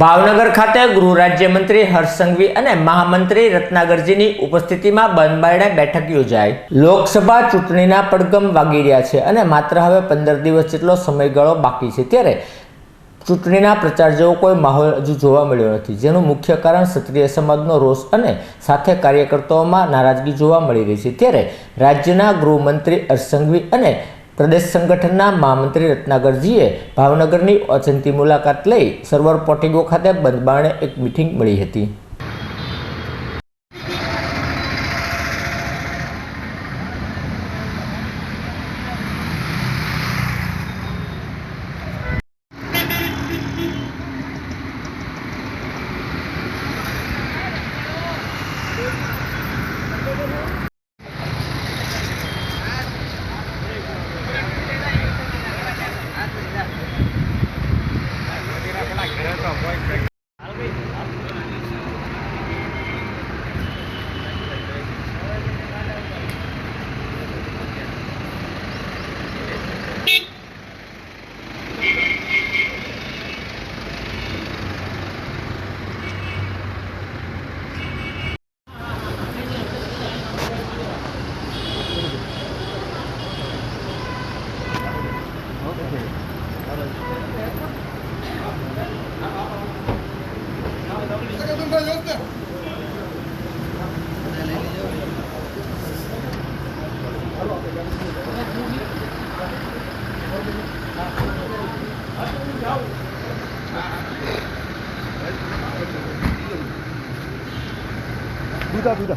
ભાવનગર ખાતે ગૃહ રાજ્યમંત્રી હર્ષ સંઘવી અને મહામંત્રી રત્નાગરજીની ઉપસ્થિતિમાં બંધબારણે બેઠક યોજાઈ. લોકસભા ચૂંટણીના પડગમ વાગી રહ્યા છે અને માત્ર હવે પંદર દિવસ જેટલો સમયગાળો બાકી છે. ત્યારે ચૂંટણીના પ્રચાર જેવો કોઈ માહોલ હજુ જોવા મળ્યો નથી, જેનું મુખ્ય કારણ ક્ષત્રિય સમાજનો રોષ અને સાથે કાર્યકર્તાઓમાં નારાજગી જોવા મળી રહી છે. ત્યારે રાજ્યના ગૃહમંત્રી હર્ષ સંઘવી અને પ્રદેશ સંગઠનના મહામંત્રી રત્નાગરજીએ ભાવનગરની ઓચંતી મુલાકાત લઈ સર્વર પોર્ટિગો ખાતે બંધબારણે એક મિટિંગ મળી હતી. Vida, vida.